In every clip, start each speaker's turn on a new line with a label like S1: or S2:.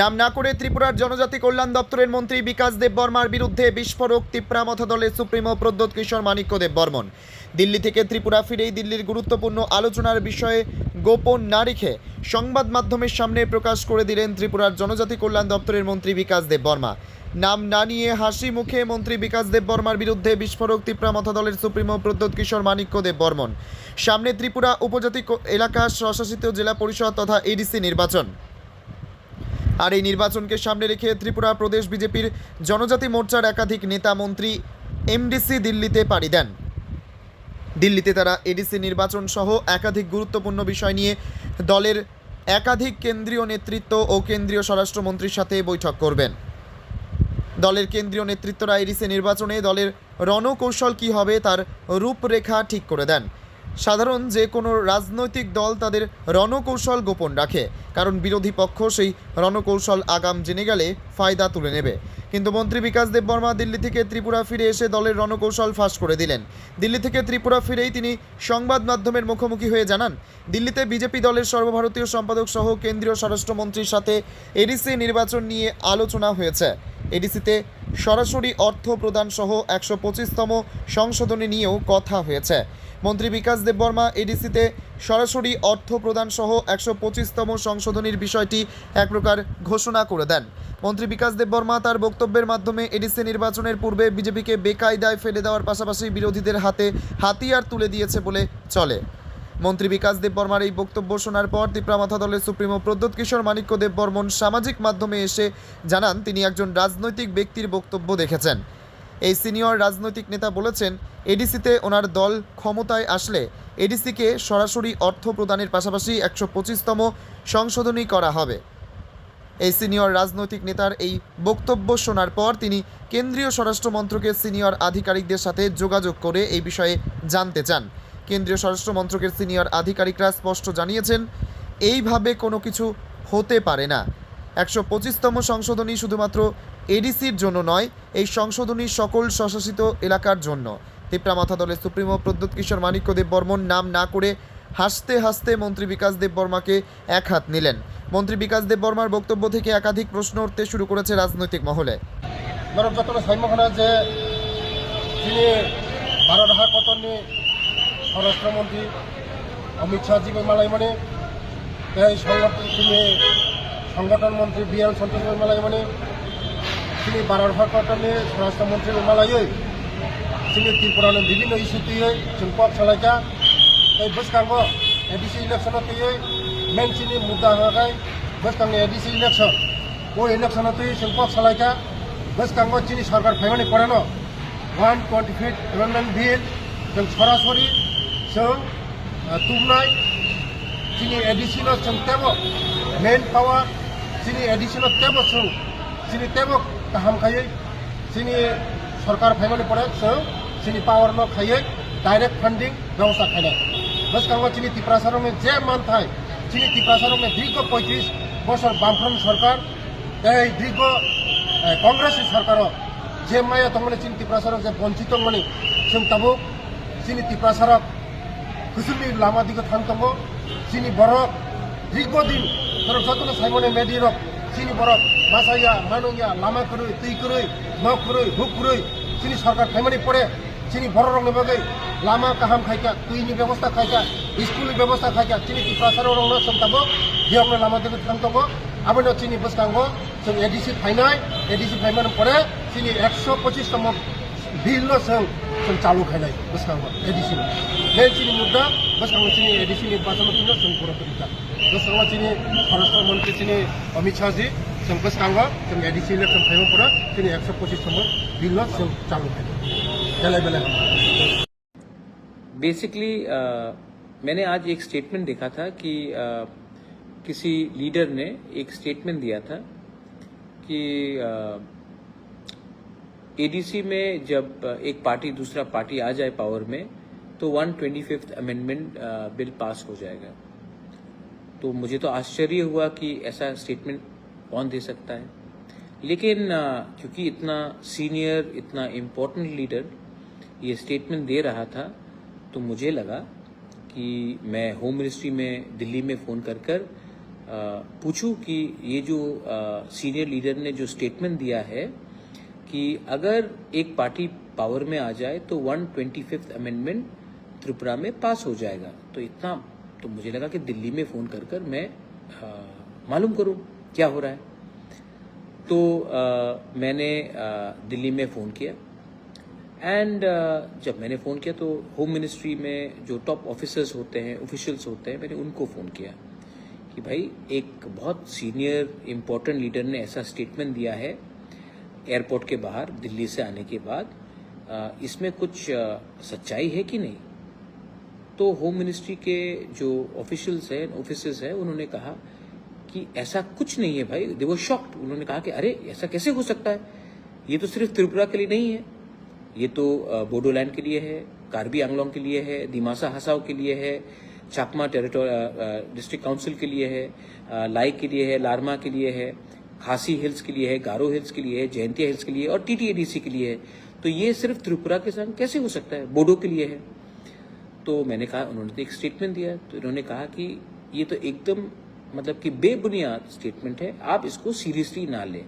S1: নাম না করে ত্রিপুরার জনজাতি কল্যাণ দপ্তরের মন্ত্রী বিকাশ দেব বর্মার বিরুদ্ধে বিস্ফোরক তিপ্রা মথা দলের সুপ্রিমো প্রদ্যোৎ কিশোর মাণিক্য দেব বর্মন দিল্লি থেকে ত্রিপুরা ফিরেই দিল্লির গুরুত্বপূর্ণ আলোচনার বিষয়ে গোপন না রেখে সংবাদ মাধ্যমের সামনে প্রকাশ করে দিলেন ত্রিপুরার জনজাতি কল্যাণ দপ্তরের মন্ত্রী বিকাশ দেব বর্মা নাম না নিয়ে হাসি মুখে মন্ত্রী বিকাশ দেব বর্মার বিরুদ্ধে বিস্ফোরক তিপ্রা মথা দলের সুপ্রিমো প্রদ্যোৎ কিশোর মাণিক্য দেব বর্মন সামনে ত্রিপুরা উপজাতি এলাকা স্বশাসিত জেলা পরিষদ তথা এডিসি নির্বাচন। আর এই নির্বাচনকে সামনে রেখে ত্রিপুরা প্রদেশ বিজেপির জনজাতি মোর্চার একাধিক নেতা মন্ত্রী এমডিসি দিল্লিতে পাড়ি দেন। দিল্লিতে তারা এডিসি নির্বাচন সহ একাধিক গুরুত্বপূর্ণ বিষয় নিয়ে দলের একাধিক কেন্দ্রীয় নেতৃত্ব ও কেন্দ্রীয় স্বরাষ্ট্রমন্ত্রীর সাথে বৈঠক করবেন। দলের কেন্দ্রীয় নেতৃত্বরা এডিসি নির্বাচনে দলের রণকৌশল কী হবে তার রূপরেখা ঠিক করে দেন। সাধারণ যে কোনো রাজনৈতিক দল তাদের রণকৌশল গোপন রাখে, কারণ বিরোধী পক্ষ সেই রণকৌশল আগাম জেনে গেলে ফায়দা তুলে নেবে। কিন্তু মন্ত্রী বিকাশ দেব বর্মা দিল্লি থেকে ত্রিপুরা ফিরে এসে দলের রণকৌশল ফাঁস করে দিলেন। দিল্লি থেকে ত্রিপুরা ফিরেই তিনি সংবাদ মাধ্যমের মুখোমুখি হয়ে জানান, দিল্লিতে বিজেপি দলের সর্বভারতীয় সম্পাদক সহ কেন্দ্রীয় স্বরাষ্ট্রমন্ত্রীর সাথে এডিসি নির্বাচন নিয়ে আলোচনা হয়েছে। এডিসিতে সরাসরি অর্থ প্রদান সহ একশো পঁচিশতম সংশোধনী নিয়েও কথা হয়েছে। মন্ত্রী বিকাশ দেববর্মা এডিসিতে সরাসরি অর্থ প্রদান সহ একশো পঁচিশতম সংশোধনীর বিষয়টি এক প্রকার ঘোষণা করে দেন। মন্ত্রী বিকাশ দেববর্মা তার বক্তব্যের মাধ্যমে এডিসি নির্বাচনের পূর্বে বিজেপিকে বেকায়দায় ফেলে দেওয়ার পাশাপাশি বিরোধীদের হাতে হাতিয়ার তুলে দিয়েছে বলে চলে। মন্ত্রী বিকাশ দেব বর্মার এই বক্তব্য শোনার পর তিপ্রামাথা দলের সুপ্রিমো প্রদ্যোৎ কিশোর মাণিক্য দেব বর্মন সামাজিক মাধ্যমে এসে জানান, তিনি একজন রাজনৈতিক ব্যক্তির বক্তব্য দেখেছেন। এই সিনিয়র রাজনৈতিক নেতা বলেছেন, এডিসিতে ওনার দল ক্ষমতায় আসলে এডিসিকে সরাসরি অর্থ প্রদানের পাশাপাশি একশো পঁচিশতম সংশোধনী করা হবে। এই সিনিয়র রাজনৈতিক নেতার এই বক্তব্য শোনার পর তিনি কেন্দ্রীয় স্বরাষ্ট্র মন্ত্রকের সিনিয়র আধিকারিকদের সাথে যোগাযোগ করে এই বিষয়ে জানতে চান। কেন্দ্রীয় স্বরাষ্ট্র মন্ত্রকের সিনিয়র আধিকারিকরা স্পষ্ট জানিয়েছেন, এইভাবে কোনো কিছু হতে পারে না। একশো পঁচিশতম সংশোধনী শুধুমাত্র এডিসির জন্য নয়, এই সংশোধনী সকল স্বশাসিত এলাকার জন্য। তিপ্রা মাথা দলের সুপ্রিমো প্রদ্যুৎ কিশোর মাণিক্য দেব বর্মন নাম না করে হাসতে হাসতে মন্ত্রী বিকাশ দেব বর্মাকে এক হাত নিলেন। মন্ত্রী বিকাশ দেব বর্মার বক্তব্য থেকে একাধিক প্রশ্ন উঠতে শুরু করেছে রাজনৈতিক মহলে।
S2: যে তিনি স্বরাষ্ট্রমন্ত্রী অমিত শাহজী মেলায় মানে এই সংগঠন তিনি সংগঠন মন্ত্রী বি এল সন্তোষ মেলায় মানে তিনি বারারভা কটনে স্বরাষ্ট্রমন্ত্রী মেলায় তিনি ত্রিপুরা বিভিন্ন ইস্যুতে চুনপক চলাইকা এই বসকাঙ্গ এডিসি ইলেকশনত মেন চিনি মুদ্দা হকাই বসকাঙ্গ এডিসি ইলেকশন ওই ইলেকশনত চুনপক চলাইকা বসকাঙ্গ চিনি সরকার ফেমানি করেন, one twenty fifth amendment bill এবং সরাসরি So, tunai sini additional sang tebok manpower sini additional tebok sang sini tebok kaham khaye sini सरकार फैमली पड़े सो सिनी पावर न खाइए डायरेक्ट फंडिंग व्यवस्था खाने बस कहूँगा चीनी तिप्रासारों में जे मान था चीनी तिप्रासारों में दीर्घ पैंतीस बस बामफ्रंट सरकार दीर्घ কংগ্রেস সরকার যে মায়া তোমাদের চিনি তিপ্রাসারক যে বঞ্চিত মানে সেন তাবুক চিনি তিপ্রাসারক खुसुली लामादिको थाङतङ्गो सिनि बरक रिको दिन तर जतन साइमने मेडी रक सिनि बरक मासाया मानुया लामा कुरुइ तुइ कुरुइ नक कुरुइ हुक कुरुइ सिनि सरकार खाइमानि पडे सिनि बर रङ नेबगै लामा काहाम खाइका तुइनि व्यवस्था खाइका स्कुलनि व्यवस्था खाइका सिनि प्रासार रङ न सन्ताबो जियावनो लामादिको थाङतङ्गो आबनो सिनि बस्कांगो जों एडिसि फाइनाय एडिसि फाइमान पडे सिनि 125 तम बिल जों सन् चालू खायलाय बसखांबा एडिसिन हे चिनी मुद्दा बस कहाँ चीनी एडिशन एक बात निर्वाचन किंवा सन् पूरा करीता बसखांबा चीनी परराष्ट्र मंत्री चीनी अमित शाह जी सन् एडिशन सन् एडिसिन सन् खायमा पुरा चिनी एकशो पचिस नंबर बिल सन् चालू खायलाय बेलाय बेलाय.
S3: बेसिकली मैंने आज एक स्टेटमेंट देखा था कि किसी लीडर ने एक स्टेटमेंट दिया था कि आ, एडीसी में जब uh, एक पार्टी दूसरा पार्टी आ जाए पावर में तो one twenty fifth amendment bill pass हो जाएगा। तो मुझे तो आश्चर्य हुआ कि ऐसा स्टेटमेंट कौन दे सकता है। लेकिन uh, क्योंकि इतना सीनियर इतना इम्पोर्टेंट लीडर ये स्टेटमेंट दे रहा था तो मुझे लगा कि मैं होम मिनिस्ट्री में दिल्ली में फ़ोन कर कर पूछूँ कि ये जो सीनियर लीडर ने जो स्टेटमेंट दिया है कि अगर एक पार्टी पावर में आ जाए तो one twenty fifth amendment Tripura में पास हो जाएगा। तो इतना तो मुझे लगा कि दिल्ली में फ़ोन कर कर मैं मालूम करूँ क्या हो रहा है। तो अ, मैंने अ, दिल्ली में फ़ोन किया। एंड जब मैंने फ़ोन किया तो होम मिनिस्ट्री में जो टॉप ऑफिसर्स होते हैं ऑफिशियल्स होते हैं मैंने उनको फ़ोन किया कि भाई एक बहुत सीनियर इम्पोर्टेंट लीडर ने ऐसा स्टेटमेंट दिया है एयरपोर्ट के बाहर, दिल्ली से आने के बाद इसमें कुछ सच्चाई है कि नहीं? तो होम मिनिस्ट्री के जो ऑफिशियल्स हैं ऑफिसर्स हैं, उन्होंने कहा कि ऐसा कुछ नहीं है भाई। दे वो शॉक्ड उन्होंने कहा कि अरे, ऐसा कैसे हो सकता है? ये तो सिर्फ़ त्रिपुरा के लिए नहीं है। ये तो बोडोलैंड के लिए है कार्बी आंगलोंग के लिए है दिमासा हसाव के लिए है चाकमा टेरिटोर डिस्ट्रिक्ट काउंसिल के लिए है लाई के लिए है लारमा के लिए है। खासी हिल्स के लिए है गारो हिल्स के लिए है जयंतिया हिल्स के लिए और टीटीएडीसी के लिए है। तो ये सिर्फ़ त्रिपुरा के संग कैसे हो सकता है? बोडो के लिए है। तो मैंने कहा उन्होंने तो एक स्टेटमेंट दिया तो इन्होंने कहा कि ये तो एकदम मतलब कि बेबुनियाद स्टेटमेंट है आप इसको सीरियसली ना लें।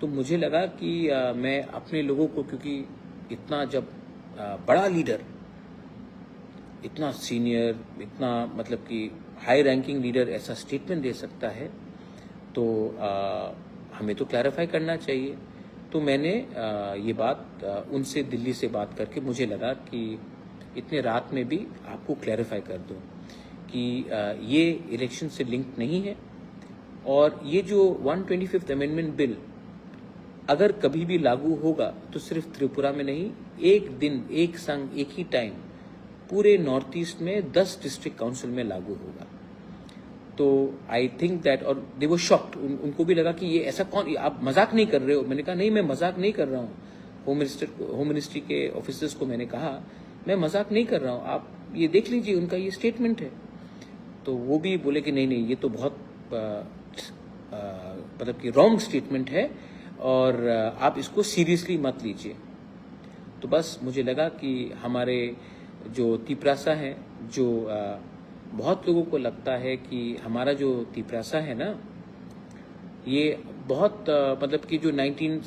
S3: तो मुझे लगा कि अ, मैं अपने लोगों को क्योंकि इतना जब अ, बड़ा लीडर इतना सीनियर इतना मतलब कि हाई रैंकिंग लीडर ऐसा स्टेटमेंट दे सकता है तो अ, हमें तो क्लैरिफाई करना चाहिए। तो मैंने अ, ये बात अ, उनसे दिल्ली से बात करके मुझे लगा कि इतने रात में भी आपको क्लैरिफाई कर दूँ कि ये इलेक्शन से लिंक नहीं है। और ये जो one twenty fifth amendment bill अगर कभी भी लागू होगा तो सिर्फ़ त्रिपुरा में नहीं एक दिन एक संग एक ही टाइम पूरे नॉर्थ ईस्ट में दस डिस्ट्रिक्ट काउंसिल में लागू होगा। तो आई थिंक दैट और दे वो शॉक्ड उन, उनको भी लगा कि ये ऐसा कौन आप मज़ाक नहीं कर रहे हो? मैंने कहा नहीं मैं मज़ाक नहीं कर रहा हूँ। होम मिनिस्टर होम मिनिस्ट्री के ऑफिसर्स को मैंने कहा मैं मज़ाक नहीं कर रहा हूँ। आप ये देख लीजिए उनका ये स्टेटमेंट है। तो वो भी बोले कि नहीं नहीं ये तो बहुत मतलब कि रॉन्ग स्टेटमेंट है और आप इसको सीरियसली मत लीजिए। तो बस मुझे लगा कि हमारे जो तिपरासा है जो अ, बहुत लोगों को लगता है कि हमारा जो तिपरासा है ना ये बहुत अ, मतलब कि जो 19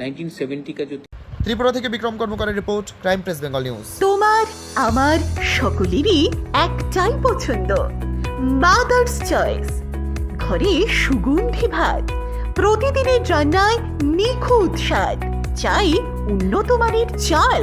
S3: 1970 का जो
S1: ত্রিপুরা থেকে Bikram কর্মকারের report crime press Bengal news
S4: তোমার আমার সকলেরই একটাই পছন্দ মাদার্স চয়েস ঘরে সুগন্ধি ভাত প্রতিদিনের রান্নায় নিখুঁত স্বাদ চাই উন্নত মানের চাল